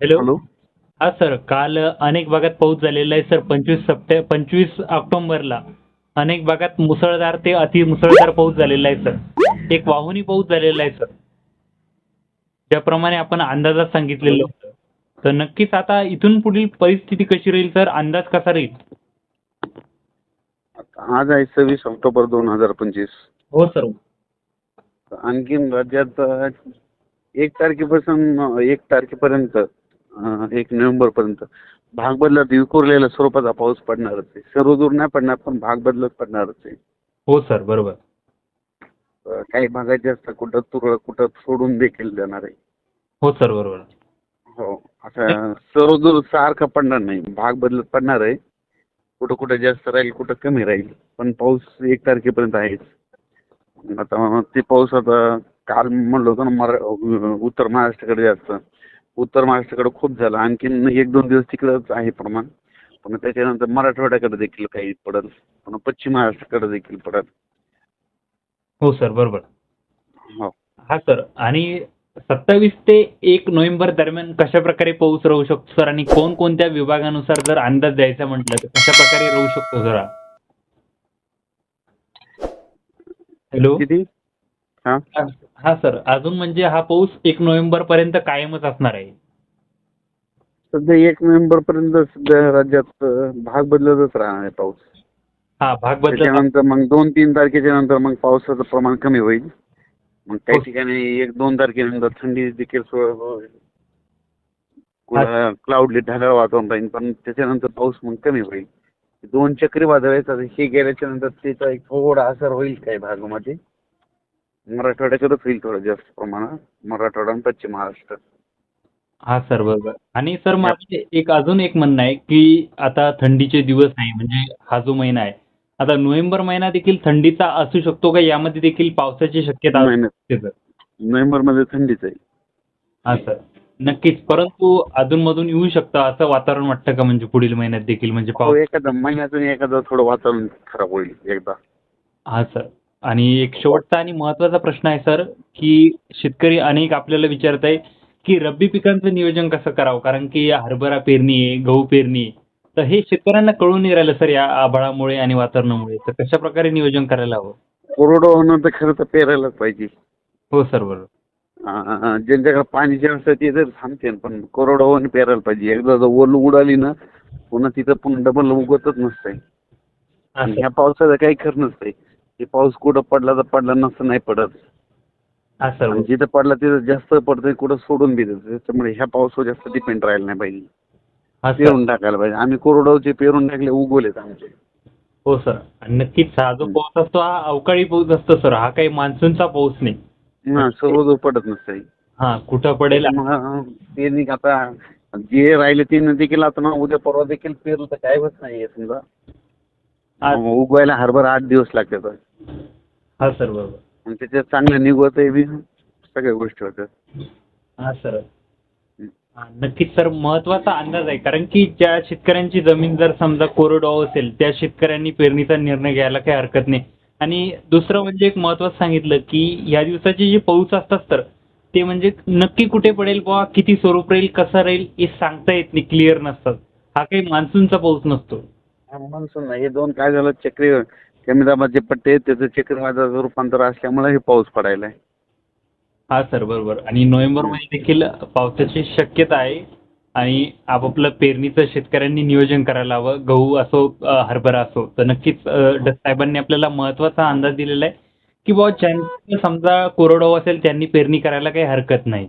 Hello hello हा sir काल अनेक भागात पाऊस झालेला आहे सर पंचवीस सप्टे पंचवीस ऑक्टोबरला अनेक भागात मुसळधार ते अति मुसळधार पाऊस झालेला आहे सर एक वाहुनी पाऊस झालेला आहे सर ज्याप्रमाणे आपण अंदाजात सांगितलेलं होतं. तर नक्कीच आता इथून पुढील परिस्थिती कशी राहील सर अंदाज कसा राहील? आज आहे सव्वीस ऑक्टोबर दोन हजार पंचवीस. हो सर आणखीन राज्यात एक तारखेपासून एक तारखेपर्यंत एक नोव्हेंबर पर्यंत भाग बदलत विखुरलेल्या स्वरूपाचा पाऊस पडणारच आहे. सर्व दूर नाही पडणार पण भाग बदलत पडणारच आहे. हो सर बरोबर. अ, काही भागात जास्त कुठं तुरळक कुठं सोडून देखील देणार आहे. हो सर बरोबर. हो आता सर्व दूर सारखं पडणार नाही. भाग बदलत पडणार आहे. कुठं कुठं जास्त राहील कुठं कमी राहील. पण पाऊस एक तारखेपर्यंत आहेच. आता ते पाऊस आता काल म्हणलं होतं ना मरा उत्तर महाराष्ट्राकडे जास्त. उत्तर महाराष्ट्राकडे खूप झाला. आणखीन एक दोन दिवस तिकडंच आहे प्रमाण. पण त्याच्यानंतर मराठवाड्याकडे देखील काही पडेल. पण पश्चिम महाराष्ट्राकडे देखील पडेल. हो सर. बरोबर. हो. हा सर. आणि सत्तावीस ते एक नोव्हेंबर दरम्यान कशा प्रकारे पाऊस राहू शकतो सर? आणि कोणकोणत्या विभागानुसार जर अंदाज द्यायचा म्हटलं तर कशा प्रकारे राहू शकतो जरा? हॅलो? किती? हा? हा सर. अजून म्हणजे हा पाऊस एक नोव्हेंबर पर्यंत कायमच असणार आहे. सध्या एक नोव्हेंबर पर्यंत सध्या राज्यात भाग बदलतच राहणार आहे पाऊस. हा भाग बदल त्याच्यानंतर मग दोन तीन तारखेच्या नंतर मग पावसाचं प्रमाण कमी होईल. मग काही हो. ठिकाणी एक दोन तारखेनंतर थंडी देखील क्लाउडली ढगाळ वातावरण राहील पण त्याच्यानंतर पाऊस मग कमी होईल. दोन चक्रीवादळ आता हे गेल्याच्यानंतर त्याचा एक थोडा असर होईल काही भागामध्ये. मराठवाड्याकडेच होईल थोडं जास्त प्रमाणात. मराठवाडा आणि पश्चिम महाराष्ट्र. हा सर बरोबर. आणि सर माझं एक अजून एक म्हणणं आहे की आता थंडीचे दिवस आहे म्हणजे हा जो महिना आहे. आता नोव्हेंबर महिना देखील थंडीचा असू शकतो का? यामध्ये देखील पावसाची शक्यता असू महिन्यात शकते सर. नोव्हेंबरमध्ये थंडीच आहे. हा सर. नक्कीच. परंतु अधूनमधून येऊ शकतं असं वातावरण वाटतं का म्हणजे पुढील महिन्यात देखील? म्हणजे हो पाऊस एखादा महिन्यातून एखादं थोडं वातावरण खराब होईल एकदा. हा सर. आणि एक शेवटचा आणि महत्त्वाचा प्रश्न आहे सर की शेतकरी अनेक आपल्याला विचारत आहे की रब्बी पिकांचं नियोजन कसं करावं? कारण की हरभरा पेरणी आहे गहू पेरणी आहे. तर हे शेतकऱ्यांना कळून नाही राहिलं सर या आभाळामुळे आणि वातावरणामुळे. तर कशा प्रकारे नियोजन करायला हवं? कोरडं होणं तर खरं तर पेरायलाच पाहिजे. हो सर बरोबर. अं, ज्यांच्याकडे पाणी आहे ते तर थांबते पण कोरडं होऊन पेरायला पाहिजे. एकदा जर ओल उडाली ना पुन्हा तिथं पुन्हा डबल उगतच नसतंय. आणि ह्या पावसाचं काही खरं नसतंय. ते पाऊस कुठं पडला तर पडला नसतं नाही पडत. आणि जिथं पडला तिथं जास्त पडतंय कुठं सोडून बी देतं. त्याच्यामुळे ह्या पावसावर जास्त डिपेंड राहायला नाही पाहिजे. हा पेरून टाकायला पाहिजे. आम्ही कोरडवचे पेरून टाकले उगवलेत आमचे. हो सर. आणि नक्कीच हा जो पाऊस असतो हा अवकाळी पाऊस असतो सर. हा काही मान्सूनचा पाऊस नाही. हा सर्व पडत नसतंय. हा कुठं पडेल? मग ते नाही का आता जे राहिले ते देखील आता ना उद्या परवा देखील पेरू तर काय होत नाहीये समजा. उगवायला हरभर आठ दिवस लागतात हा सर बरोबर. आणि त्याच्यात चांगलं निघवत आहे बी सगळ्या गोष्टी होतात. हा सर. हा, नक्कीच सर महत्त्वाचा अंदाज आहे. कारण की ज्या शेतकऱ्यांची जमीन जर समजा कोरडवाहू असेल त्या शेतकऱ्यांनी पेरणीचा निर्णय घ्यायला काही हरकत नाही. आणि दुसरं म्हणजे एक महत्वाचं सांगितलं की या दिवसाचे जे पाऊस असतात तर ते म्हणजे नक्की कुठे पडेल बुवा किती स्वरूप राहील कसं राहील हे सांगता येत नाही क्लिअर नसतात. हा काही मान्सूनचा पाऊस नसतो. मान्सून हे दोन काय झालं चक्री कमी पट्टे त्याचं चक्रीवादळाचं रूपांतर असल्यामुळे हे पाऊस पडायला आहे. हा सर बरोबर. आणि नोव्हेंबरमध्ये देखील पावसाची शक्यता आहे. आणि आपापलं पेरणीचं शेतकऱ्यांनी नियोजन करायला हवं. गहू असो हरभरा असो तर नक्कीच साहेबांनी आपल्याला महत्त्वाचा अंदाज दिलेला आहे की बुवा ज्यांचं समजा कोरडवाहू असेल त्यांनी पेरणी करायला काही हरकत नाही.